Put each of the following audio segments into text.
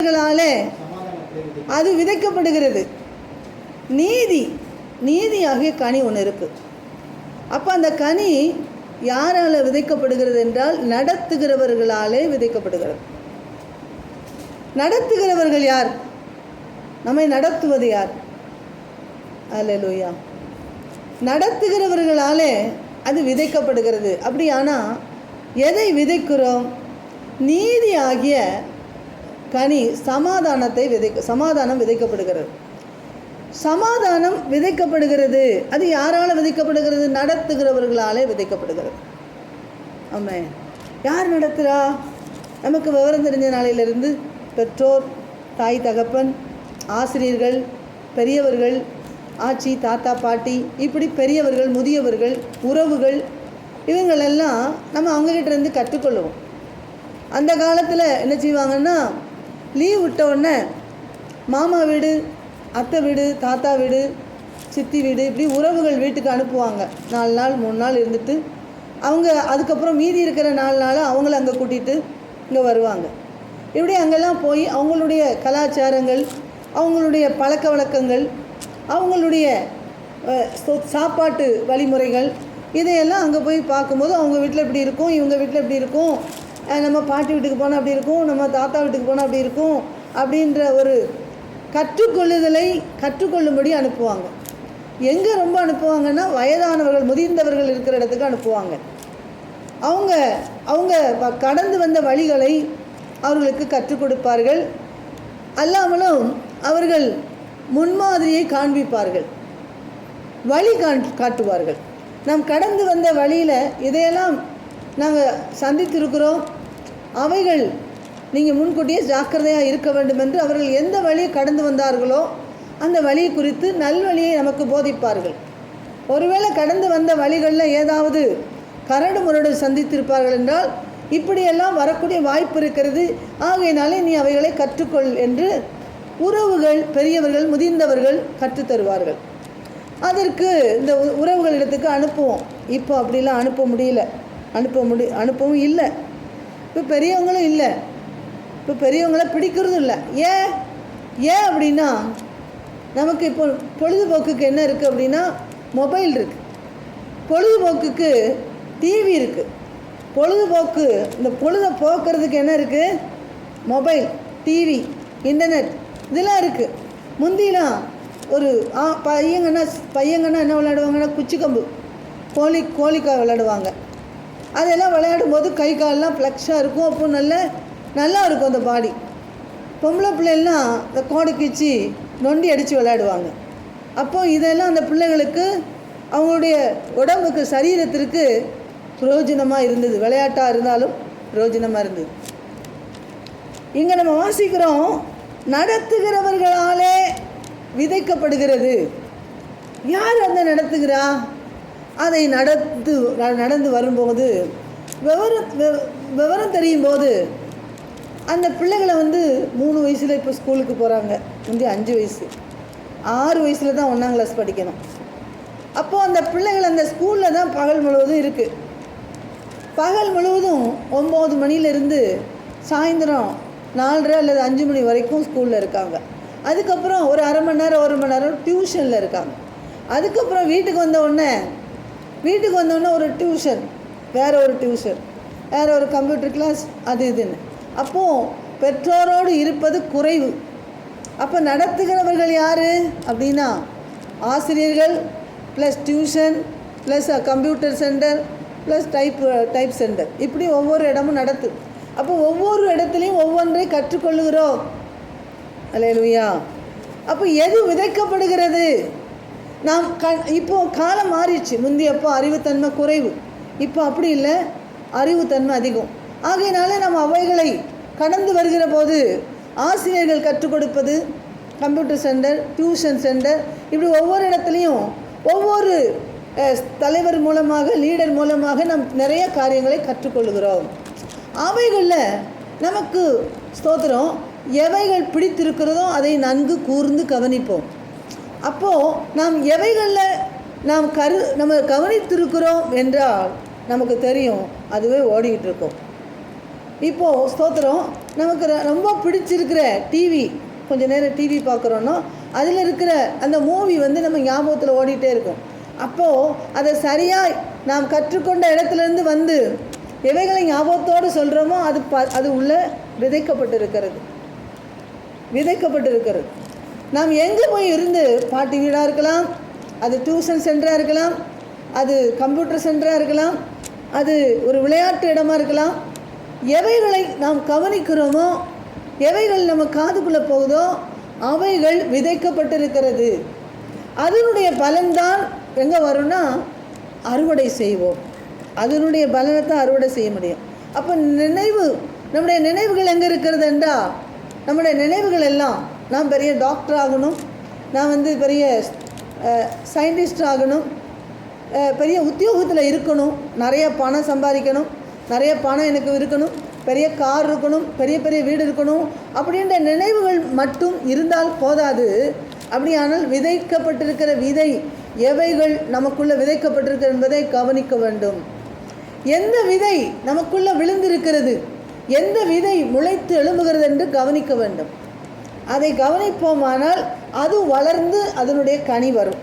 ாலே அது விதைக்கப்படுகிறது. நீதி நீதியாகிய கனி ஒன்று இருக்கு. அப்போ அந்த கனி யாரால் விதைக்கப்படுகிறது என்றால் நடத்துகிறவர்களாலே விதைக்கப்படுகிறது. நடத்துகிறவர்கள் யார்? நம்மை நடத்துவது யார்? அல்லேலூயா. நடத்துகிறவர்களாலே அது விதைக்கப்படுகிறது. அப்படியானா எதை விதைக்கிறோம்? நீதி ஆகிய கனி சமாதானத்தை விதைக்க சமாதானம் விதைக்கப்படுகிறது. சமாதானம் விதைக்கப்படுகிறது. அது யாரால் விதைக்கப்படுகிறது? நடத்துகிறவர்களாலே விதைக்கப்படுகிறது. ஆமாம் யார் நடத்துகிறா நமக்கு விவரம் தெரிஞ்ச நாளையிலிருந்து பெற்றோர் தாய் தகப்பன் ஆசிரியர்கள் பெரியவர்கள் ஆச்சி தாத்தா பாட்டி இப்படி பெரியவர்கள் முதியவர்கள் உறவுகள் இவங்களெல்லாம் நம்ம அவங்ககிட்ட இருந்து கற்றுக்கொள்ளுவோம். அந்த காலத்தில் என்ன செய்வாங்கன்னா லீவ் விட்டோடனே மாமா வீடு அத்தை வீடு தாத்தா வீடு சித்தி வீடு இப்படி உறவுகள் வீட்டுக்கு அனுப்புவாங்க. நாலு நாள் மூணு நாள் இருந்துட்டு அவங்க அதுக்கப்புறம் மீதி இருக்கிற நாலு நாள் அவங்கள அங்கே கூட்டிகிட்டு இங்கே வருவாங்க. இப்படி அங்கெல்லாம் போய் அவங்களுடைய கலாச்சாரங்கள் அவங்களுடைய பழக்க வழக்கங்கள் அவங்களுடைய சாப்பாட்டு வழிமுறைகள் இதையெல்லாம் அங்கே போய் பார்க்கும்போது அவங்க வீட்டில் இப்படி இருக்கும் இவங்க வீட்டில் இப்படி இருக்கும் நம்ம பாட்டி வீட்டுக்கு போனால் அப்படி இருக்கும் நம்ம தாத்தா வீட்டுக்கு போனால் அப்படி இருக்கும் அப்படின்ற ஒரு கற்றுக்கொள்ளுதலை கற்றுக்கொள்ளும்படி அனுப்புவாங்க. எங்கே ரொம்ப அனுப்புவாங்கன்னா வயதானவர்கள் முதிர்ந்தவர்கள் இருக்கிற இடத்துக்கு அனுப்புவாங்க. அவங்க அவங்க வ- கடந்து வந்த வழிகளை அவர்களுக்கு கற்றுக் கொடுப்பார்கள். அல்லாமலும் அவர்கள் முன்மாதிரியை காண்பிப்பார்கள். வழி காண் காட்டுவார்கள். நாம் கடந்து வந்த வழியில் இதையெல்லாம் நாங்கள் சந்தித்திருக்கிறோம். அவைகள் நீங்கள் முன்கூட்டியே ஜாக்கிரதையாக இருக்க வேண்டும் என்று அவர்கள் எந்த வழியை கடந்து வந்தார்களோ அந்த வழியை குறித்து நல்வழியை நமக்கு போதிப்பார்கள். ஒருவேளை கடந்து வந்த வழிகளில் ஏதாவது கரடு முரடு சந்தித்திருப்பார்கள் என்றால் இப்படியெல்லாம் வரக்கூடிய வாய்ப்பு இருக்கிறது. ஆகையினாலே நீ அவைகளை கற்றுக்கொள் என்று உறவுகள் பெரியவர்கள் முதிர்ந்தவர்கள் கற்றுத் தருவார்கள். அதற்கு இந்த உ- உறவுகளிடத்துக்கு அனுப்புவோம். இப்போ அப்படிலாம் அனுப்ப முடியல. அனுப்ப முடி அனுப்பவும் இல்லை. இப்போ பெரியவங்களும் இல்லை. இப்போ பெரியவங்கள பிடிக்கிறதும் இல்லை. ஏன் ஏன் அப்படின்னா நமக்கு இப்போ பொழுதுபோக்குக்கு என்ன இருக்குது அப்படின்னா மொபைல் இருக்குது பொழுதுபோக்குக்கு டிவி இருக்குது பொழுதுபோக்கு இந்த பொழுதை போக்குறதுக்கு என்ன இருக்குது மொபைல் டிவி இன்டர்நெட் இதெல்லாம் இருக்குது முந்திலாம் ஒரு ஆ பையங்கன்னா பையங்கன்னா என்ன விளையாடுவாங்கன்னா குச்சிக்கம்பு. கோழி கோழிக்காய் விளையாடுவாங்க. அதெல்லாம் விளையாடும் போது கை கால்லாம் ஃப்ளெக்ஸாக இருக்கும். அப்போ நல்ல நல்லா இருக்கும் அந்த பாடி பொம்பளை பிள்ளைலாம் இந்த கோடை கீச்சி நொண்டி அடித்து விளையாடுவாங்க. அப்போ இதெல்லாம் அந்த பிள்ளைகளுக்கு அவங்களுடைய உடம்புக்கு சரீரத்திற்கு பிரயோஜனமாக இருந்தது. விளையாட்டாக இருந்தாலும் பிரயோஜனமாக இருந்தது. இங்கே நம்ம வாசிக்கிறோம் நடத்துகிறவர்களாலே விதைக்கப்படுகிறது. யார் அந்த நடத்துகிறா? அதை நடந்து நடந்து வரும்போது விவரம் விவரம் தெரியும் போது அந்த பிள்ளைகளை வந்து மூணு வயசில் இப்போ ஸ்கூலுக்கு போகிறாங்க முந்தி அஞ்சு வயசு. ஆறு வயசில் தான் ஒன்றாம் கிளாஸ் படிக்கணும். அப்போது அந்த பிள்ளைகள் அந்த ஸ்கூலில் தான் பகல் முழுவதும் இருக்குது பகல் முழுவதும் ஒம்பது மணிலேருந்து சாயந்தரம் நாலரை அல்லது அஞ்சு மணி வரைக்கும் ஸ்கூலில் இருக்காங்க. அதுக்கப்புறம் ஒரு அரை மணி நேரம் ஒரு மணி நேரம் டியூஷனில் இருக்காங்க. அதுக்கப்புறம் வீட்டுக்கு வந்த உடனே வீட்டுக்கு வந்தோடனே ஒரு டியூஷன் வேறு ஒரு டியூஷன் வேறு ஒரு கம்ப்யூட்டர் கிளாஸ் அது இதுன்னு. அப்போது பெற்றோரோடு இருப்பது குறைவு. அப்போ நடத்துகிறவர்கள் யார்? அப்படின்னா ஆசிரியர்கள் plus tuition plus computer centre plus type type centre இப்படி ஒவ்வொரு இடமும் நடத்து. அப்போ ஒவ்வொரு இடத்துலையும் ஒவ்வொன்றை கற்றுக்கொள்ளுகிறோம். அல்லேலூயா அப்போ எது விதைக்கப்படுகிறது? நாம் க இப்போ காலம் மாறிடுச்சு. முந்தியப்போ அறிவுத்தன்மை குறைவு. இப்போ அப்படி இல்லை. அறிவுத்தன்மை அதிகம். ஆகையினால நம்ம அவைகளை கடந்து வருகிற போது ஆசிரியர்கள் கற்றுக் கொடுப்பது கம்ப்யூட்டர் சென்டர் டியூஷன் சென்டர் இப்படி ஒவ்வொரு இடத்துலையும் ஒவ்வொரு தலைவர் மூலமாக லீடர் மூலமாக நம் நிறைய காரியங்களை கற்றுக்கொள்கிறோம் அவைகளில் நமக்கு ஸ்தோத்திரம். எவைகள் பிடித்திருக்கிறதோ அதை நன்கு கூர்ந்து கவனிப்போம். அப்போது நாம் எவைகளில் நாம் கரு நம்ம கவனித்திருக்கிறோம் என்றால் நமக்கு தெரியும் அதுவே ஓடிக்கிட்டு இருக்கோம் இப்போது ஸ்தோத்திரம் நமக்கு ரொம்ப பிடிச்சிருக்கிற டிவி கொஞ்சம் நேரம் டிவி பார்க்குறோன்னா அதில் இருக்கிற அந்த மூவி வந்து நம்ம ஞாபகத்தில் ஓடிட்டே இருக்கும். அப்போது அதை சரியாக நாம் கற்றுக்கொண்ட இடத்துலேருந்து வந்து எவைகளை ஞாபகத்தோடு சொல்கிறோமோ அது ப அது உள்ள விதைக்கப்பட்டிருக்கிறது. விதைக்கப்பட்டிருக்கிறது. நாம் எங்கே போய் இருந்து பாட்டி வீடாக இருக்கலாம் அது டியூஷன் சென்டராக இருக்கலாம் அது கம்ப்யூட்டர் சென்டராக இருக்கலாம் அது ஒரு விளையாட்டு இடமா இருக்கலாம் எவைகளை நாம் கவனிக்கிறோமோ எவைகள் நம்ம காதுக்குள்ளே போகுதோ அவைகள் விதைக்கப்பட்டிருக்கிறது. அதனுடைய பலன்தான் எங்கே வரும்னா அறுவடை செய்வோம். அதனுடைய பலனை தான் அறுவடை செய்ய முடியும். அப்போ நினைவு நம்முடைய நினைவுகள் எங்கே இருக்கிறது என்றால் நம்முடைய நினைவுகள் எல்லாம் நான் பெரிய டாக்டர் ஆகணும். நான் வந்து பெரிய சயின்டிஸ்ட் ஆகணும். பெரிய உத்தியோகத்தில் இருக்கணும். நிறைய பணம் சம்பாதிக்கணும். நிறைய பணம் எனக்கு இருக்கணும். பெரிய கார் இருக்கணும். பெரிய பெரிய வீடு இருக்கணும். அப்படின்ற நினைவுகள் மட்டும் இருந்தால் போதாது. அப்படியானால் விதைக்கப்பட்டிருக்கிற விதை எவைகள் நமக்குள்ளே விதைக்கப்பட்டிருக்கிறது என்பதை கவனிக்க வேண்டும். எந்த விதை நமக்குள்ளே விழுந்திருக்கிறது? எந்த விதை முளைத்து எழும்புகிறது என்று கவனிக்க வேண்டும். அதை கவனிப்போமானால் அது வளர்ந்து அதனுடைய கனி வரும்.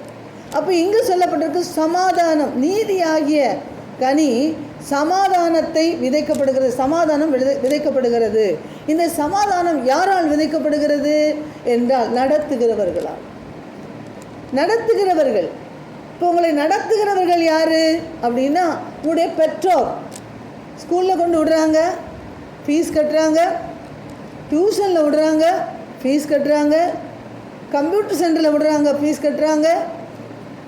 அப்போ இங்கு சொல்லப்பட்டிருக்கு சமாதானம். நீதியாகிய கனி சமாதானத்தை விதைக்கப்படுகிறது. சமாதானம் விதை விதைக்கப்படுகிறது. இந்த சமாதானம் யாரால் விதைக்கப்படுகிறது? என்றால் நடத்துகிறவர்களால். நடத்துகிறவர்கள். இப்போ உங்களை நடத்துகிறவர்கள் யாரு? அப்படின்னா உங்களுடைய பெற்றோர். ஸ்கூலில் கொண்டு விடுறாங்க. ஃபீஸ் கட்டுறாங்க. டியூஷனில் விடுறாங்க. ஃபீஸ் கட்டுறாங்க. கம்ப்யூட்டர் சென்டரில் விடுறாங்க ஃபீஸ் கட்டுறாங்க.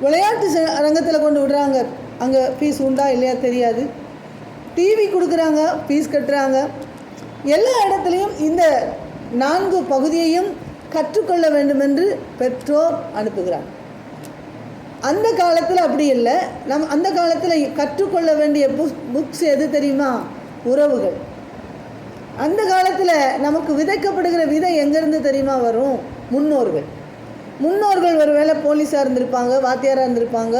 விளையாட்டு செ- அரங்கத்தில் கொண்டு விடுறாங்க. அங்கே ஃபீஸ் உண்டா இல்லையா தெரியாது. டிவி கொடுக்குறாங்க ஃபீஸ் கட்டுறாங்க. எல்லா இடத்துலையும் இந்த நான்கு பகுதியையும் கற்றுக்கொள்ள வேண்டும் என்று பெற்றோர் அனுப்புகிறார். அந்த காலத்தில் அப்படி இல்லை. நம் அந்த காலத்தில் கற்றுக்கொள்ள வேண்டிய புக் புக்ஸ் எது தெரியுமா? உறவுகள். அந்த காலத்தில் நமக்கு விதைக்கப்படுகிற விதை எங்கேருந்து தெரியுமா வரும்? முன்னோர்கள். முன்னோர்கள் ஒரு வேளை போலீஸாக இருந்திருப்பாங்க வாத்தியாராக இருந்திருப்பாங்க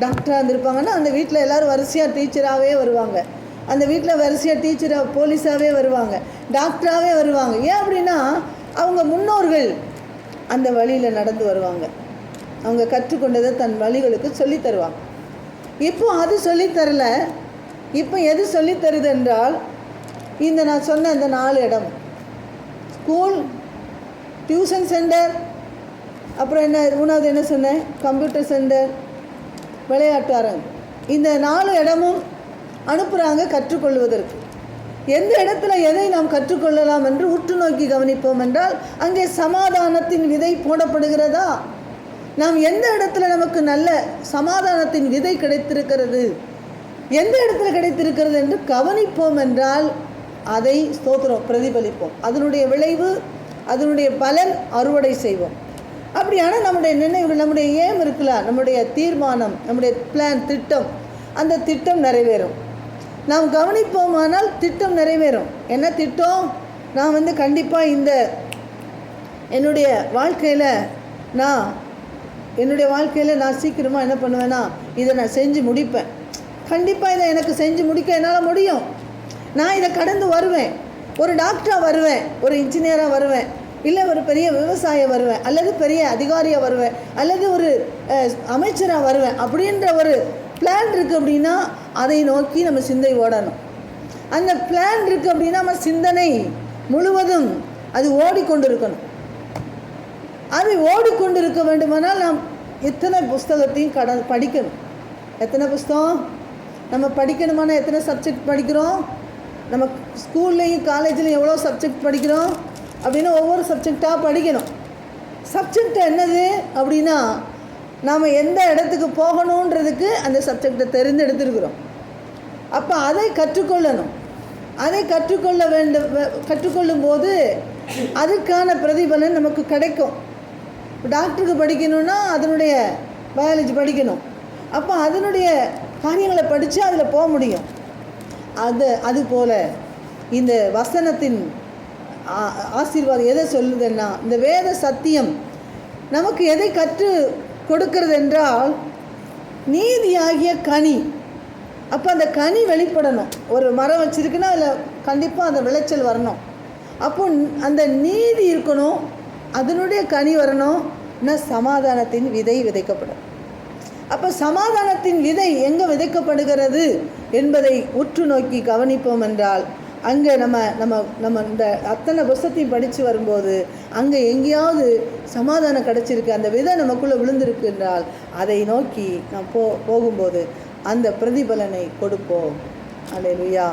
டாக்டராக இருந்திருப்பாங்கன்னா அந்த வீட்டில் எல்லோரும் வரிசையாக டீச்சராகவே வருவாங்க. அந்த வீட்டில் வரிசையாக டீச்சராக போலீஸாகவே வருவாங்க டாக்டராகவே வருவாங்க. ஏன் அப்படின்னா அவங்க முன்னோர்கள் அந்த வழியில் நடந்து வருவாங்க. அவங்க கற்றுக்கொண்டதை தன் வழிகளுக்கு சொல்லித் தருவாங்க. இப்போ அது சொல்லித்தரல இப்போ எது சொல்லித்தருது என்றால் இந்த நான் சொன்ன இந்த நாலு இடம். ஸ்கூல் டியூஷன் சென்டர் அப்புறம் என்ன மூணாவது என்ன சொன்னேன்? கம்ப்யூட்டர் சென்டர் விளையாட்டு அரங்கு இந்த நாலு இடமும் அனுப்புகிறாங்க கற்றுக்கொள்வதற்கு. எந்த இடத்துல எதை நாம் கற்றுக்கொள்ளலாம் என்று உற்று நோக்கி கவனிப்போம் என்றால் அங்கே சமாதானத்தின் விதை போடப்படுகிறதா? நாம் எந்த இடத்துல நமக்கு நல்ல சமாதானத்தின் விதை கிடைத்திருக்கிறது? எந்த இடத்துல கிடைத்திருக்கிறது என்று கவனிப்போம் என்றால் அதை ஸ்தோத்திரம் பிரதிபலிப்போம். அதனுடைய விளைவு அதனுடைய பலன் அறுவடை செய்வோம். அப்படியான நம்முடைய நினைவுகள் நம்முடைய ஏம் இருக்குல்ல நம்முடைய தீர்மானம் நம்முடைய பிளான் திட்டம் அந்த திட்டம் நிறைவேறும். நாம் கவனிப்போமானால் திட்டம் நிறைவேறும். என்ன திட்டம்? நான் வந்து கண்டிப்பாக இந்த என்னுடைய வாழ்க்கையில் நான் என்னுடைய வாழ்க்கையில் நான் சீக்கிரமாக என்ன பண்ணுவேன்னா இதை நான் செஞ்சு முடிப்பேன். கண்டிப்பாக இதை எனக்கு செஞ்சு முடிக்க என்னால் முடியும். நான் இதை கடந்து வருவேன். ஒரு டாக்டராக வருவேன் ஒரு இன்ஜினியராக வருவேன் இல்லை ஒரு பெரிய விவசாயி வருவேன் அல்லது பெரிய அதிகாரியாக வருவேன் அல்லது ஒரு அமைச்சராக வருவேன் அப்படின்ற ஒரு பிளான் இருக்குது அப்படின்னா அதை நோக்கி நம்ம சிந்தை ஓடணும். அந்த பிளான் இருக்குது அப்படின்னா நம்ம சிந்தனை முழுவதும் அது ஓடிக்கொண்டிருக்கணும். அது ஓடிக்கொண்டிருக்க வேண்டுமானால் நாம் எத்தனை புஸ்தகத்தையும் கட படிக்கணும். எத்தனை புஸ்தகம்? நம்ம படிக்கணுமானா எத்தனை சப்ஜெக்ட் படிக்கிறோம்? நம்ம ஸ்கூல்லையும் காலேஜ்லையும் எவ்வளோ சப்ஜெக்ட் படிக்கிறோம் அப்படின்னா ஒவ்வொரு சப்ஜெக்டாக படிக்கணும். சப்ஜெக்ட் என்னது அப்படின்னா நாம் எந்த இடத்துக்கு போகணுன்றதுக்கு அந்த சப்ஜெக்டை தெரிந்தெடுத்துருக்குறோம். அப்போ அதை கற்றுக்கொள்ளணும். அதை கற்றுக்கொள்ள வேண்டும் கற்றுக்கொள்ளும் போது அதுக்கான பிரதிபலன் நமக்கு கிடைக்கும். டாக்டருக்கு படிக்கணும்னா அதனுடைய பயாலஜி படிக்கணும். அப்போ அதனுடைய காரியங்களை படித்து அதில் போக முடியும். அது அதுபோல் இந்த வசனத்தின் ஆ- ஆசீர்வாதம் எதை சொல்லுதுன்னா இந்த வேத சத்தியம் நமக்கு எதை கற்று கொடுக்கிறது என்றால் நீதியாகிய கனி. அப்போ அந்த கனி வெளிப்படணும். ஒரு மரம் வச்சிருக்குன்னா அதில் கண்டிப்பாக அந்த விளைச்சல் வரணும். அப்போ அந்த நீதி இருக்கணும் அதனுடைய கனி வரணும்னா சமாதானத்தின் விதை விதைக்கப்படும். அப்போ சமாதானத்தின் விதை எங்கே விதைக்கப்படுகிறது என்பதை உற்று நோக்கி கவனிப்போம் என்றால் அங்கே நம்ம நம்ம நம்ம இந்த அத்தனை புஸ்தத்தையும் படித்து வரும்போது அங்கே எங்கேயாவது சமாதானம் கிடச்சிருக்கு அந்த விதை நமக்குள்ளே விழுந்திருக்கு என்றால் அதை நோக்கி நாம் போ போகும்போது அந்த பிரதிபலனை கொடுப்போம். அல்லேலூயா